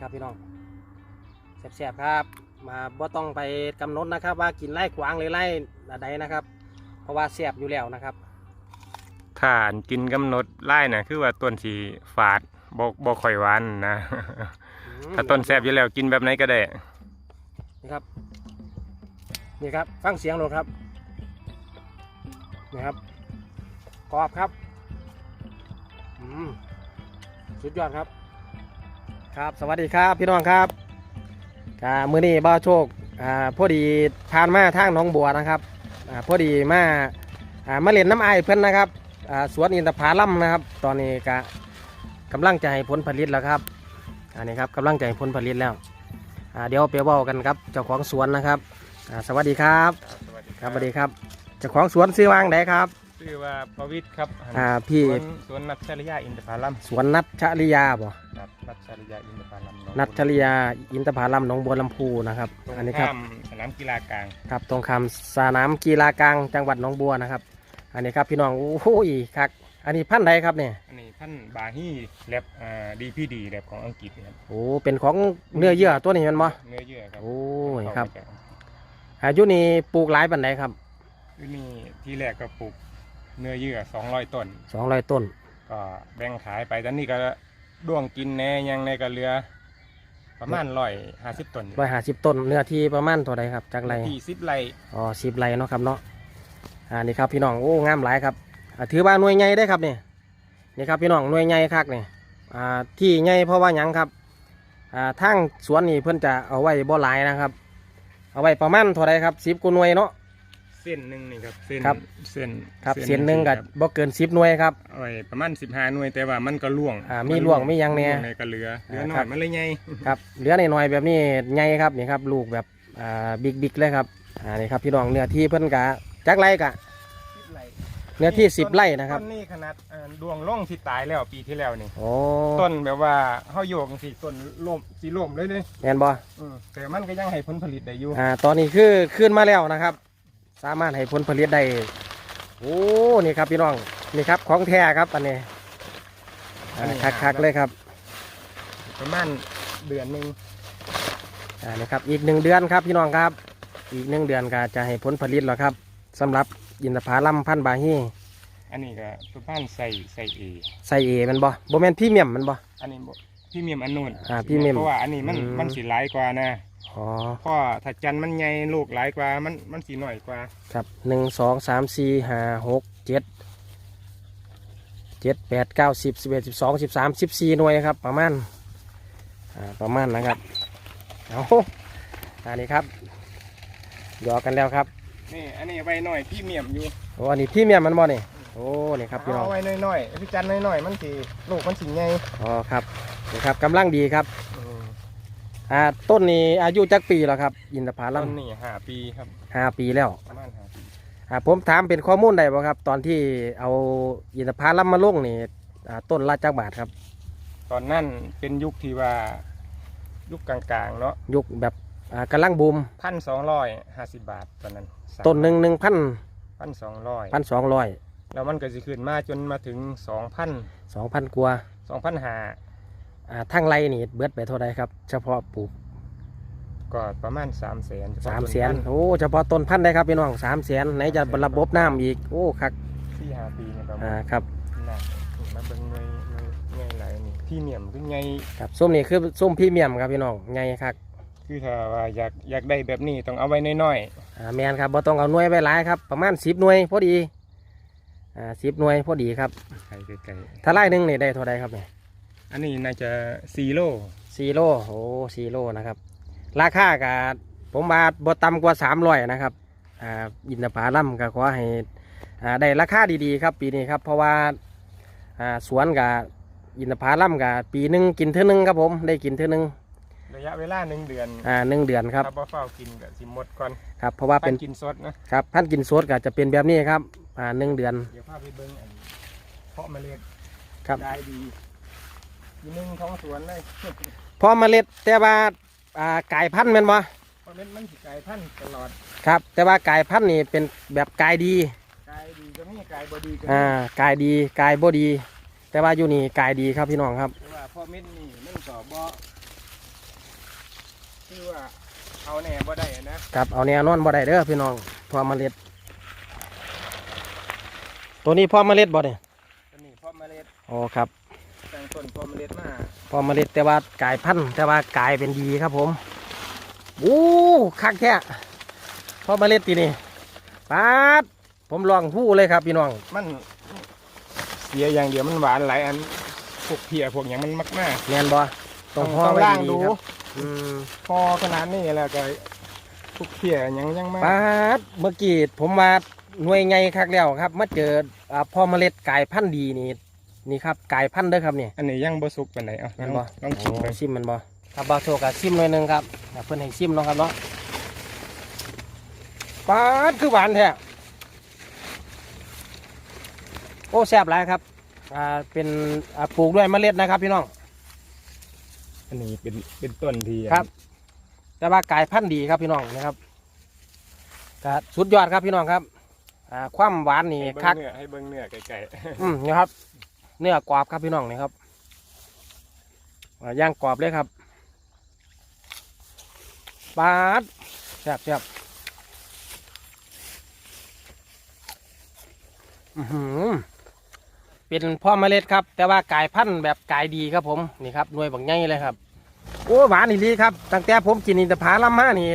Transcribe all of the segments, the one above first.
ครับพี่น้องแซ่บๆครับ มาบ่ต้องไปกำหนดนะครับ ว่ากินไล่ขวางหรือไล่ใดนะครับ เพราะว่าแซ่บอยู่แล้วนะครับถ้าอันกินกำหนดไล่น่ะคือว่าต้นสีฝาดบ่บ่ค่อยหวานนะอืมถ้าต้นแซ่บอยู่แล้วกินแบบไหนก็ได้นี่ครับนี่ครับฟังเสียงรถครับนี่ครับกรอบครับอืมสุดยอดครับ ครับสวัสดีครับพี่น้องครับอ่ามือนี้บ้าวโชคอ่าพอดีผ่านมาทางหน้องบัวนะครับอ่าพอดีมาอ่ามาเล่นน้ำไอายเพิ่นนะครับอ่าสวนอินทผลัมนะครับ ตอนนี้ก็กำลังจะให้ผลผลิตแล้วครับอันนี้ครับกำลังจะให้ผลผลิตแล้วอ่าเดี๋ยวไปเว้ากันครับเจ้าของสวนนะครับอ่าสวัสดีครับสวัสดีครับสวัสดีครับเจ้าของสวนซื้อวางไหนครับชื่อว่าประวิทย์ครับอ่าพี่สวนสวนนัทชริยาอินทผลัมสวนนัทชริยาบ่ ครับนัทชริยาอินทผลัมนัทชริยาอินทผลัมหนองบัวลำพูนะครับ ตรงอันนี้ครับ ข้ามสนามกีฬากลางครับตรงคำสนามกีฬากลางจังหวัดหนองบัวนะครับ อันนี้ครับพี่น้องโอ้โหอีครับอันนี้พันธุ์ใดครับเนี่ยอันนี้ท่านบาฮีแลบอ่าดีพีดีแลบของอังกฤษครับโอ้เป็นของเนื้อเยื่อตัวนี้แมันบ่เนื้อเยื่อครับโอ้ยครับเข้ามาจากอายุนี่ปลูกหลายปันไดครับที่นี่ที่แรกก็ปลูกเนื้อเยื่อ200 ต้น 200ต้นก็แบ่งขายไปตอนนี้ก็ ด้วงกินแหน่ยังในก็เหลือ ประมาณร้อยห้าสิบต้นอยู่150ต้นเนื้อที่ประมาณเท่าใดครับจากไรที่สิบไร่อ๋อสิบไรเนาะครับเนาะอ่านี่ครับพี่น้องโอ้งามหลายครับอ่าถือว่าหน่วยใหญ่ได้ครับนี่นี่ครับพี่น้องหน่วยใหญ่คักนี่อ่าที่ใหญ่เพราะว่าหยังครับอ่าทางสวนนี่เพิ่นจะเอาไว้บ่หลายนะครับ เอาไว้ประมาณเท่าไรครับสิบกว่าหน่วยเนาะ เส้นหนึ่งนี่ครับเส้นครับ เส้นครับเส้นหนึ่งกับบ่เกินสิบหน่วยครับ เอาไว้ประมาณสิบห้าหน่วยแต่ว่ามันก็ล่วงอ่ามีล่วงมียังแน่ล่วในก็เหลือเหลืออ่าน้ครัอยบ มันเลยใหญ่ครับเหลือหน่อยๆแบบนี้ใหญ่ครับนี่ครับลูกแบบอ่าบิ๊กบิ๊กเลยครับอ่านี่ครับพี่น้องเนื้อที่เพิ่นกะจักไรกะสิบไร่เนื้อที่สิบไร่นะครับต้นนี้ขนาดอ่าดวงล่องที่ตายแล้วปีที่แล้วนี่โอ้ต้นแบบว่าเฮาโยกสิต้นล่มสิล่มเลยเลยแม่นบ่อืมแต่มันก็ยังให้ผลผลิตได้อยู่อ่าตอนนี้คือขึ้นมาแล้วนะครับ สามารถให้ผลผลิตได้โอ้นี่ครับพี่น้องนี่ครับของแท้ครับอันนี้อ่าคักๆเลยครับประมาณเดือนหนึ่งอ่านี่ครับอีกหนึ่งเดือนครับพี่น้องครับ อีกหนึ่งเดือนก็จะให้ผลผลิตแล้วครับสำหรับยินทผลัมพันธุ์บาฮีอันนี้ก็ประมาณใส่ใส่เอใส่เอมันบ่โบแมนพรี่เมียมมันบ่อันนี้บ่พี่เมียมอันนู้นอ่าพี่เมียมเพราะว่าอันนี้มันอืมมันสีหลายกว่านะ อ๋อเพราะว่าถ้าจันทร์มันใหญ่ลูกหลายกว่ามันมันสีหน่อยกว่า ครับหนึ่งสองสามสี่ห้าหกเจ็ดเจ็ดแปดเก้าสิบสิบเอ็ดสิบสองสิบสามสิบสี่หน่วยครับ ประมาณอ่าประมาณนะครับเอาอันนี้ครับหยอกกันแล้วครับนี่อันนี้ไว้หน่อยพี่เมียมอยู่โอ้อันนี้พี่เมียมมันบ่นี่โอ้นี่ครับพี่น้องเอาไว้หน่อยๆพี่จันทร์หน่อยๆมันสีลูกมันสีใหญ่อ๋อครับนี่ครับกำลังดีครับ อืมอ่าต้นนี้อายุจักปีแล้วครับ อินทผต้ลัมนนี่ห้าปีครับห้าปีแล้วประมาณห้าปีอ่าผมถามเป็นข้อมูลได้บ่ครับ ตอนที่เอาอินทผลัมมาลงนี่อ่าต้นละจักบาทครับ ตอนนั้นเป็นยุคที่ว่ายุคกลางๆเนาะยุคแบบอ่ากำลังบูมพันสองร้อยห้าสิบบาทตอนนั้นต้นหนึ่งหนึ่งพันพันสองร้อยพันสองร้อยแล้วมันก็สิขึ้นมาจนมาถึงสองพันสองพันกว่าสองพันหา อ่าทั้งไรนี่เบิดไปเท่าไรครับ เฉพาะปลูกก็ประมาณสามแสนสามแสนโอ้เฉพาะต้นพันธุ์ได้ครับพี่น้องสามแสนไหนจะระบบน้ำอีกโอ้คักสี่ห้าปีเนี่ยประมาอ่าณครับน่ะมาเบิ่งเงยเงยเงยไหลนี่พี่เมียมคือไงครับส้มนี่คือส้มพรี่เมียมครับพี่น้องไงครับคือถ้าว่าอยากอยากได้แบบนี้ต้องเอาไว้น้อยอ่าแมนครับบ่ต้องเอาหน่วยไปหลายครับประมาณสิบหน่วยพอดีอ่าสิบหน่วยพอดีครับๆไกลไกลถ้าไร่หนึ่งนี่ได้เท่าไรครับเนี่ยๆ อันนี้น่าจะซีโร่ซีโร่โอ้ซีโร่นะครับ ราคากับผมมาบ่ต่ำกว่าสามร้อยนะครับอ่าอินทผลัมก็ขอให้อ่าได้ราคาดีๆครับ ปีนี้ครับเพราะว่าอ่าสวนกับอินทผลัมกับปีหนึ่งกินเท่านึงครับผมได้กินเท่านึงระยะเวลาหนึ่งเดือนอ่าหนึ่งเดือนครับถ้าบ่เฝ้ากินก็สิหมดก่อนครับเพราะว่าเป็นถ้กินสดนะครับพันธุ์กินสดก็จะเป็นแบบนี้ครับอ่าหนึ่งเดือน เดี๋ยวพาไปเบิ่งอันเพาะเมล็ดครับ ได้ดี ทีหนึงท้องสวนเลยพอเมล็ดแต่ว่าอ่ากายพันธุ์แม่นบ่เพราะเม็ดมันสิกลายพันธุ์ตลอดครับ แต่ว่ากายพันธุ์นี่เป็นแบบกายดีกลายดีก็มีกลายบ่ดีก็มีอ่ากายดีกายบ่ดี แต่ว่าอยู่นี่กายดีครับพี่น้องครับ แต่ว่าพอเม็ดนี่มันก็บ่คือว่าเอาแหน่บ่ได้นะครับเอาแนวนอนบ่ได้เด้อพี่น้องพ่อเมล็ด ตัวนี้พ่อเมล็ดบ่เนี่ยตัวนี้เพาะเมล็ดอ๋อครับ ตั้งต้นเพาะเมล็ดมาพ่อเมล็ดแต่ว่ากลายพันธุ์แต่ว่ากลายเป็นดีครับผมอู้คักแท้พ่อเมล็ดตีนี่ปาดผมลองหู้เลยครับพี่น้องมันเสียอย่างเดียวมันหวานหลายอันพวกเพียพวกอย่างมันมากมากแมนบ่ต้องห่อต้องไว้ล่างดีดูๆครับอืมพอขนาดนี้แล้วก็พวกเพียยังยังมากปาดเมื่อกี้ผมมาหน่วยไงคักแล้วครับมาเจออ่าพ่อเมล็ดกลายพันธุ์ดีนี่ นี่ครับกลายพันธุ์เด้อครับเนี่ยอันนี้ยังบ่สุกปานใดเอะแม่นบ่ลองชิมโอ้ไปซิมมันบ่ครับบาโชกับซิมหน่อยหนึงครับอ่าเพิ่นให้ซิมเนาะครับเนาะปาดคือหวานแท้โอ้แซ่บหลายครับอ่าเป็นอ่าปลูกด้วยเมล็ดนะครับพี่น้อง อันนี้เป็นเป็นต้นที่ครับ แต่ว่ากลายพันธุ์ดีครับพี่น้องนะครับก็สุดยอดครับพี่น้องครับอ่าความหวานนี่ให้เบิ่งคักเนื้อให้เบิ่งเนื้อไก่อืมนี่ครับ เนื้อกรอบครับพี่น้องนี่ครับย่างกรอบเลยครับปาดแซ่บแซ่บอือหือเป็นพ่อเมล็ดครับ แต่ว่ากายพันธุ์แบบกายดีครับผมนี่ครับหน่วยบักใหญ่เลยครับโอ้หวานอีลีครับตั้งแต่ผมกินอินทผลัมมานี่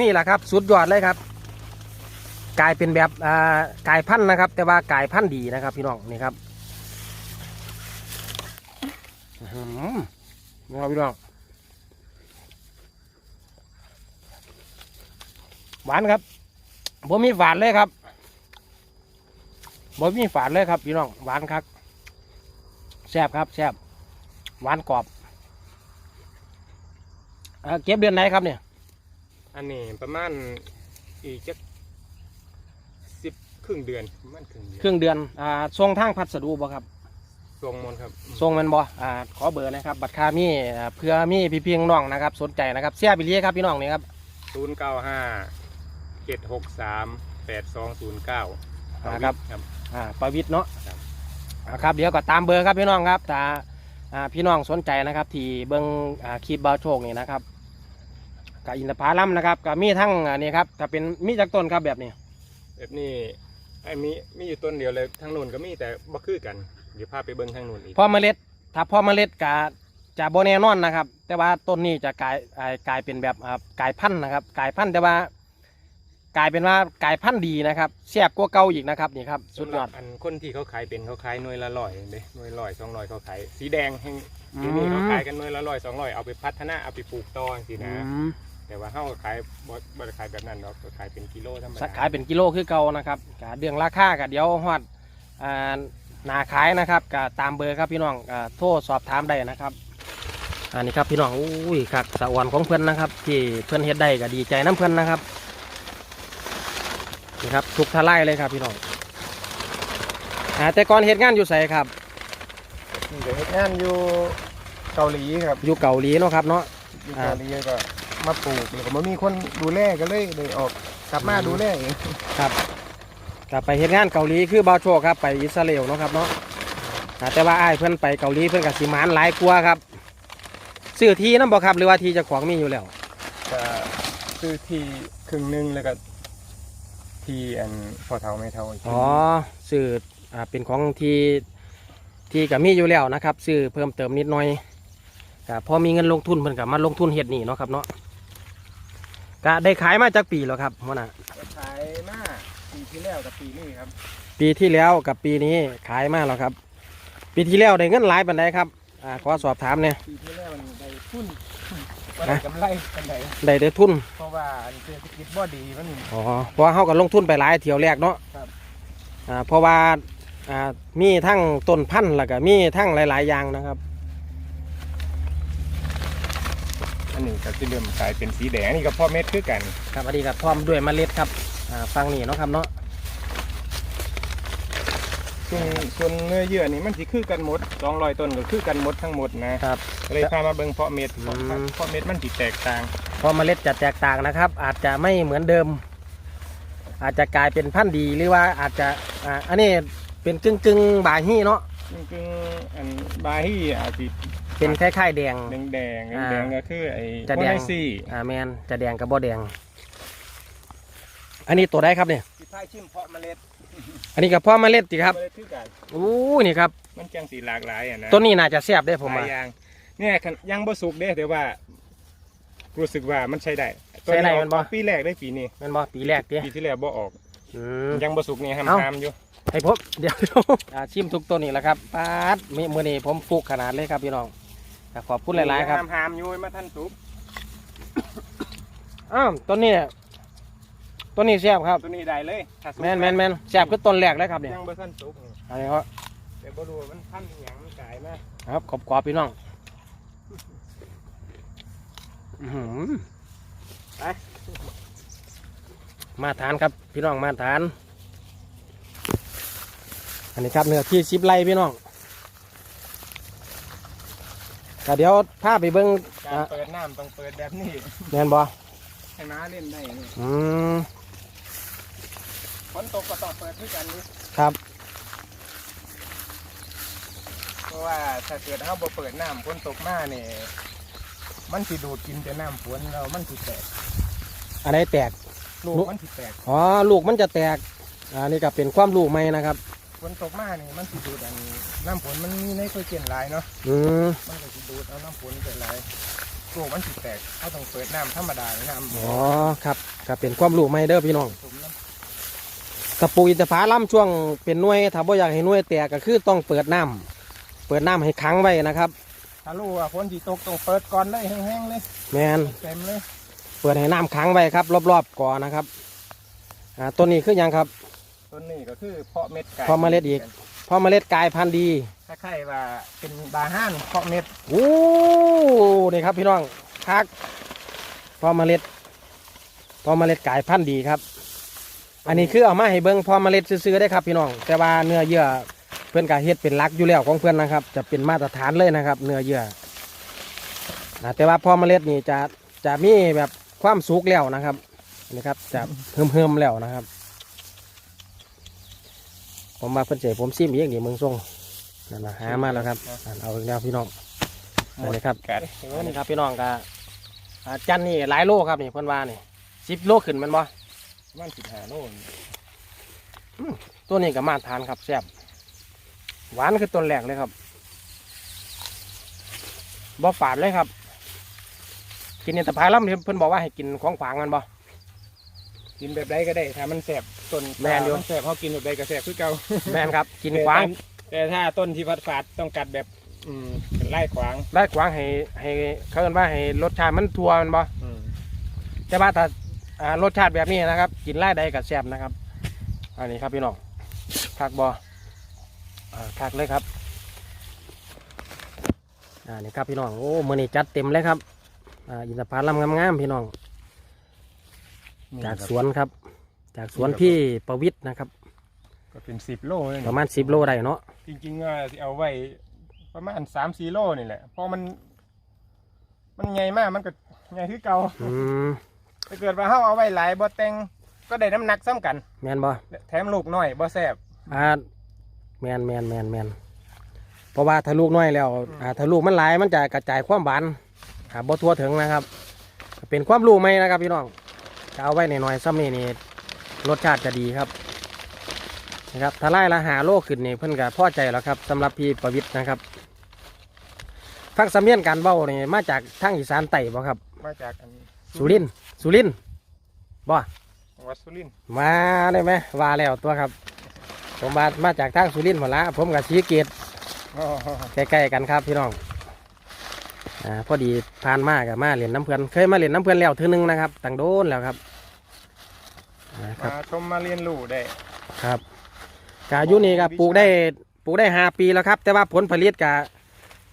นี่แหละครับ สุดยอดเลยครับกลายเป็นแบบอ่ากายพันธุ์นะครับ แต่ว่ากายพันธุ์ดีนะครับ พี่น้องนี่ครับ อื้อหือนี่ครับพี่น้องหวานครับผมมีฝาดเลยครับผมมีฝาดเลยครับพี่น้องหวานครับแซ่บครับแซ่บหวานกรอบอ่าเก็บเดือนไหนครับเนี่ย อันนี้ประมาณอีกจักสิบครึ่งเดือนประมาณครึ่งเดือนครึ่งเดือนอ่าส่งทางพัสดุบ่ครับ ทรงมนต์ครับส่งแมันบ่อ่าขอเบอร์นะครับ บัตรคามีอ่าเพื่อมีพี่เพียงน้องนะครับ สนใจนะครับเสียบิเลียครับพี่น้องนี่ครับศูนย์เก้าห้าเจ็ดหกสามแปดสองศูนย์เก้าอ่าครับครับ อ่าประวิทย์เนาะครับ อ่าครับเดี๋ยวก็ตามเบอร์ครับพี่น้องครับถ้าอ่าพี่น้องสนใจนะครับที่เบิ้งอ่าคลิปบาวโชคนี่นะครับกับอินทผลัมนะครับกับมีทั้งอันนี้ครับถ้าเป็นมีจากต้นครับแบบนี้ แบบนี้ไอ้มีมีอยู่ต้นเดียวเลยทั้งนู้นก็มีแต่บ่คือกัน เดี๋ยวพาไปเบิ่งทางนู้นอีกพ่อเมล็ด ถ้าพ่อเมล็ดกะจะโบแน่นอนนะครับ แต่ว่าต้นนี้จะกลายอ่ากลายเป็นแบบอ่ากลายพันธุ์นะครับกลายพันธุ์แต่ว่า กลายเป็นว่ากลายพันธุ์ดีนะครับแซ่บกว่าเก่าอีกนะครับนี่ครับสุดยอดสำหรับอันคนที่เขาขายเป็นเขาขายหน่วยละร้อยเด้หน่วยร้อยสองร้อยเขาขายสีแดงแห่งอืที่นี่เขามขายกันหน่วยละร้อยสองร้อยเอาไปพัฒนาเอาไปปลูกต่อสินะ อืมแต่ว่าเขาก็ขายบ่บ่ได้ขายแบบนั้นหรอกก็ขายเป็นกิโลธรรมสัดากขายเป็นกิโลคือเก่านะครับกะเรื่องราคากับเดี๋ยวฮอดอ่าห นาขายนะครับกะตามเบอร์ครับพี่น้องกะโทรสอบถามได้นะครับ อันนี้ครับพี่น้องอุ้ยคักสะอวนของเพื่อนนะครับ ที่เพื่อนเฮ็ดได้ก็ดีใจน้ำเพื่อนนะครับนี่ครับทุกทลายเลยครับพี่น้องอ่าแต่ก่อนเฮ็ดงานอยู่ไสครับนี่เดี๋ยวเฮ็ดงานอยู่เกาหลีครับอยู่เกาหลีเนาะครับเนาะอยู่อ่าเกาหลีก็มาปลูกแล้วก็บ่มีคนดูแลก็เลยเลยออกกลับมาอืมดูแลเองครับ กลับไปเฮ็ดงานเกาหลีคือบาวโชคครับไปอิสราเอลเนาะครับเนาะอ่าแต่ว่าอ้ายเพื่อนไปเกาหลีเพื่อนกับสิมานหลายกลัวาครับซื้อที่นั่นบ่ครับหรือว่าที่เจะของมีอยู่แล้วก็ซื้อที่ครึ่งหนึงแล้วก็ที่อันพอเท่าไม่เท่าอีกครึ่งอ๋อซื้ออ่าเป็นของที่ที่ก็มีอยู่แล้วนะครับซื้อเพิ่มเติมนิดหน่อยก็พอมีเงินลงทุนเพิ่นก็มาลงทุนเฮ็ดนี่เนาะครับเนาะก็ได้ขายมาจากปีแล้วครับหัวหน้า ขายมา ปีที่แล้วกับปีนี้ครับ ปีที่แล้วกับปีนี้ขายมาแล้วครับ ปีที่แล้วได้เงินหลายปานใดครับอ่าขอสอบถามเนี่ยปีที่แล้วมันได้ทุนบ่ได้กำไรกันไดได้ได้ทุนเพราะว่าอันเศรษฐกิจบ่ดีมันอ๋อเพราะว่าเขาก็ลงทุนไปหลายเที่ยวแรกเนาะครับ อ่าเพราะว่าอ่ามีทั้งต้นพันธุ์แล้วก็มีทั้งหลาย ๆ อย่างนะครับ อันนี้ก็จะเริ่มกลายเป็นสีแดงอันนี่ก็พ่อเม็ดคือกัน ครับอันนี้ก็พร้อมด้วยเมล็ดครับอ่า ฟังนี่เนาะครับเนาะส่วนส่วนเนื้อเยื่อนี่มันสิคือกันหมด200ต้นก็คือกันหมดทั้งหมดนะครับก็เลยพามาเบิ่งเพาะเม็ดเพาะอืม เพาะเม็ดมันสิแตกต่าง เพราะเมล็ดจะแตกต่างนะครับ อาจจะไม่เหมือนเดิม อาจจะกลายเป็นพันธุ์ดีหรือว่าอาจจะอ่าอันนี้เป็นกึ่งกึ่งๆบาฮีเนาะจริงๆอันบาฮีอาจสิเป็นคล้ายๆแดง แดงแดงอ่าแดงก็คือไอ้จะแดงโมไนซี่อ่าแมนจะแดงกับบ่แดง อันนี้ตัวได้ครับเนี่ยที่ท้ายชิมเพาะเมล็ดอันนี้กับพ่อเมาเล็ดสิครับเมล็ดคือกันอู้นี่ครับมันจังสีหลากหลายอะนะต้นนี้น่าจะแซ่บได้ผมหลาว่ายอย่างเนี่ยคันยังบ่สุกเด้แต่ว่า รู้สึกว่ามันใช้ได้ใช้ได้ออกมันบ่ปีแรกได้ปีนี้แม่นบ่ปีแรกเด้ปีที่แล้วบ่ออกอืมยังบ่สุกนี่ห้ามเอ้าห้ามอยู่ให้ผมเดี๋ยวอ่าชิมทุกตัวนี่แหละครับปาดมีมือนี้ผมฟุกขนาดเลยครับพี่น้องก็ขอบคุณหลายๆครับห้ามห้ามอยู่มาท่านสุกอ้าวต้นนี้ ต้นนี้แซ่บครับ ตัวนี้ได้เลยถ้าสุกแมนแมนแมนแซ่บคือต้นแรกเลยครับเนี่ยยังบ่ท่านสุกนี่อันนี้เขาแต่บ่รู้ว่ามันพันธุ์อิหยังมันกลายมาครับขอบกรอบๆพี่น้องอื้อหือไปมาทานครับพี่น้องมาทาน อันนี้ครับเนื้อที่สิบไร่พี่น้องก็เดี๋ยวพาไปเบิ้งการอะเปิดน้ำต้องเปิดแบบนี้แมนบอให้ม้าเล่นได้นี่อืม ฝนตกก็ต้องเปิดด้วยกันนี่ครับ เพราะว่าถ้าเกิดเฮาบ่เปิดน้ำฝนตกมาเนี่ยมันสิดูดกินแต่น้ำฝนแล้วมันสิแตกอันไหนแตก ลูกลูก มันสิแตกอ๋อลูกมันจะแตกอันนี้ก็เป็นความลูกใหม่นะครับ ฝนตกมานี่มันสิดูดอันน้ำฝนมันมีในตัวเจนหลายเนาะอืมมันก็สิดูดเอาน้ำฝนไปหลายลูกมันสิแตกเขาต้องเปิดน้ำธรรมดาน้ำอ๋อครับก็เป็นความลูกใหม่เด้อพี่น้องผ มน้ตะปูอินทผลัมช่วงเป็นหน่วยถ้าบ่อยากให้หน่วยแตกก็คือต้องเปิดน้ำเปิดน้ำให้ขังไว้นะครับำถ้ารู้ว่าฝนสิตกต้องเปิดก่อนเลยแห้งๆเลยแมนเต็มเลยเปิดให้น้ำขังไว้ครับ รอบๆก่อนนะครับอ่าต้นนี้คือหยังครับต้นนี้ก็คือเพาะเม็ดไก่เพาะเมล็ดอีกเพราะเมล็ดกลายพันธุ์ดีคล้ายๆว่าเป็นบาห้านเพาะเม็ดโอ้นี่ครับพี่น้องคักเพอเมล็ดเพอเมล็ดกลายพันธุ์ดีครับ อันนี้คือเอามาให้เบิ้งเพอเมล็ดซื้อๆได้ครับพี่น้อง แต่ว่าเนื้อเยื่อเพื่อนกาเฮ็ดเป็นหลักอยู่แล้วของเพื่อนนะครับ จะเป็นมาตรฐานเลยนะครับ เนื้อเยื่ออ่าแต่ว่าเพอเมล็ดนี่จะจะมีแบบความสุกแล้วนะครับนี่ครับจะเพิ่มๆแล้วนะครับ ผมมาเพิ่นเจผมซิมอีกนี่มึงส่งนั่นนะหามาแล้วครับอ่าเอาอีกแล้วพี่น้องอันนี้ครับกัดโอ้นี่ครับพี่น้องกอ่าจันนี่หลายโลครับนี่เพิ่นว่านี่สิบโลขึ้นแมันบ่ มันสิบห้าโลนี่ตัวนี้ก็มาทานครับแซ่บหวานคือต้นแรกเลยครับบ่ฝาดเลยครับ กินอินทผลัมเพิ่นบอกว่าให้กินของฝางมันบ่ กินแบบใดก็ได้ ถ้ามันแสบต้นแม่นอยู่มันแสบเขากินแบบใดก็แสบคือเก่าแม่นครับ กินขวางแต่ถ้าต้นที่ฟัดฝาดต้องกัดแบบ อืมเป็นไล่ขวางได้ขวางให้ให้เขาเอิ้นว่าให้รสชาติมันทัวมันบ่ อืมแต่ว่าถ้า อ่ารสชาติแบบนี้นะครับ กินไล่ใดกับแซ่บนะครับ อันนี้ครับพี่น้องคักบอ่าคักเลยครับอ่านี่ครับพี่น้องโอ้มือนี้จัดเต็มเลยครับอ่าอินทผลัมงามๆพี่น้อง จากสวนครับ จากสวนพี่ประวิทย์นะครับ ก็เป็นสิบโลเลยประมาณสิบโลได้เนาะจริงๆว่าสิเอาไว้ประมาณสามสี่โลนี่แหละเพราะมัน มันใหญ่มากมันก็ใหญ่คือเก่าอืม ถ้าเกิดว่าเขาเอาไว้หลายบ่แต่งก็ได้น้ำหนักซ้ำกัน แมนบ่แถมลูกน้อยบ่แสบอ่าแมนแมนแมนแมนเพราะว่าถ้าลูกน้อยแล้วอ่าถ้าลูกมันหลายมันจะกระจายความหวานอ่าบ่ทั่วถึงนะครับ เป็นความรู้ไหมนะครับพี่น้องจะเอาไว้ในน้อยๆซ้ำนี่นี่รสชาติจะดีครับนะครับถ้าไล่ละหาโลขึ้นนี่เพิ่นก็พอใจแล้วครับสำหรับพี่ประวิทย์นะครับฟังสำเนียงการเบ้านี่มาจากทางอีสานไต่บ่ครับ มาจากอัน สุรินทร์สุรินทร์บ่วัดสุรินทร์มาได้ไหมว่าแล้วตัวครับ ผมมามาจากทางสุรินทร์หมดละผมกับชีเกตอ๋อใกล้ๆกันครับพี่น้องอ่าพอดีผ่านมากับมาเล่นน้ำเพื่อนเคยมาเล่นน้ำเพื่อนแล้วเทีนึงนะครับต่างโดนแล้วครับอ่าครับมาชมมาเรียนรู้ได้ ครับกายุนี่กับปลูกได้ปลูกได้ห้าปีแล้วครับ แต่ว่าผลผลิตกะ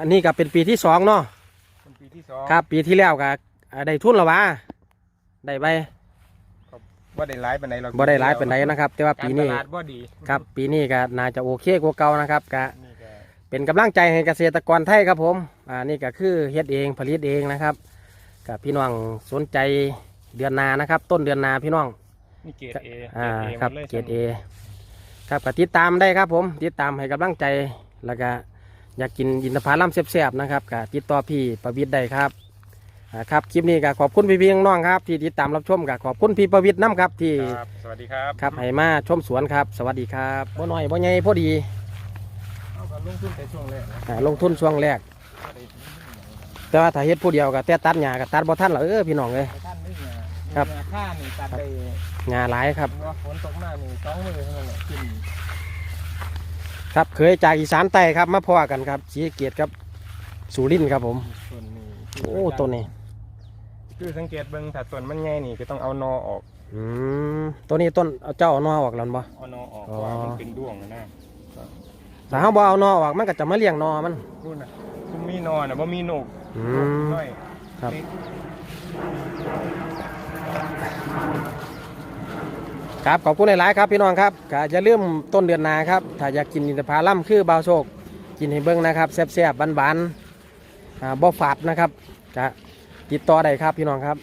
อันนี้ก็เป็นปีที่สองเนาะ เป็นปีที่สองครับปีที่แล้วกะได้ทุนและวะได้ไปว่าได้หลายปานใดหรอกบ่ได้หลายเป็นไรนะครับ แต่ว่าการปีตนี้ลาดบ่ดีครับปีนี้ก็น่าจะโอเคกว่าเก่านะครับกะนี่ก็เป็นกำลังใจให้เกษตรกรไทยครับผมอ่านี่ก็คือเฮ็ดเองผลิตเองนะครับกับพี่น้องสนใจเดือนนานะครับ ต้นเดือนนาพี่น้องนี่เกรดเออ่าหมดครับลยเกรดเอครับก็ติดตามได้ครับผม ติดตามให้กำลังใจแล้วก็อยากกินอินทผลัมแซ่บๆนะครับก็ติดต่อพี่ประวิทย์ได้ครับ อ่าครับคลิปนี้ก็ขอบคุณพี่ๆน้องๆครับ ที่ติดตามรับชมก็ขอบคุณพี่ประวิทย์น้ำครับที่ครับ สวัสดีครับครับให้มาชมสวนครับ สวัสดีครับบ่น้อยบ่ใหญ่พอดีเอาก็ลงทุนแต่ช่วงแรกนะอ่าลงทุนช่วงแรก แต่ว่าถ้าเฮ็ดผู้เดียวก็แต่ตัดหญ้าก็ตัดบ่ทันหรอกเออพี่น้องเอ้ย ท่านนี่ไงครับเนี่ยค่านี่ตัดไปหญ้าหลายครับ ว่าฝนตกมานี่สองมือเท่านั้นแหละกินครับเคยจากอีสานใต้ครับมาพอกันครับศรีสะเกียรติครับสุรินทร์ครับผม ส่วนนี้โอ้ต้นนี้ คือสังเกตเบิ่งถ้าต้นมันใหญ่นี่ก็ต้องเอานอออกอืมตัวนี้ต้นเอาเจ้าเอานอออกแล้วบ่ เอานอออกอ๋เพอราะว่ามันเป็นด้วงนะถ้าเฮาบ่เอานอออกมันก็จะมาเลี้ยงนอมัน รุ่นน่ะคุณมีนอน่ะบ่มีหนกอืหนกมน้อยครับเล็กครับขอบคุณหลายๆครับพี่น้องครับก็อย่าลืมต้นเดือนหนาครับถ้าอยากกินอินทผลัมคือบ่าวโชค กินให้เบิ่งนะครับแซ่บๆหวานๆอ่าบ่ฝาดนะครับก็ ติดต่อได้ครับพี่น้องครับ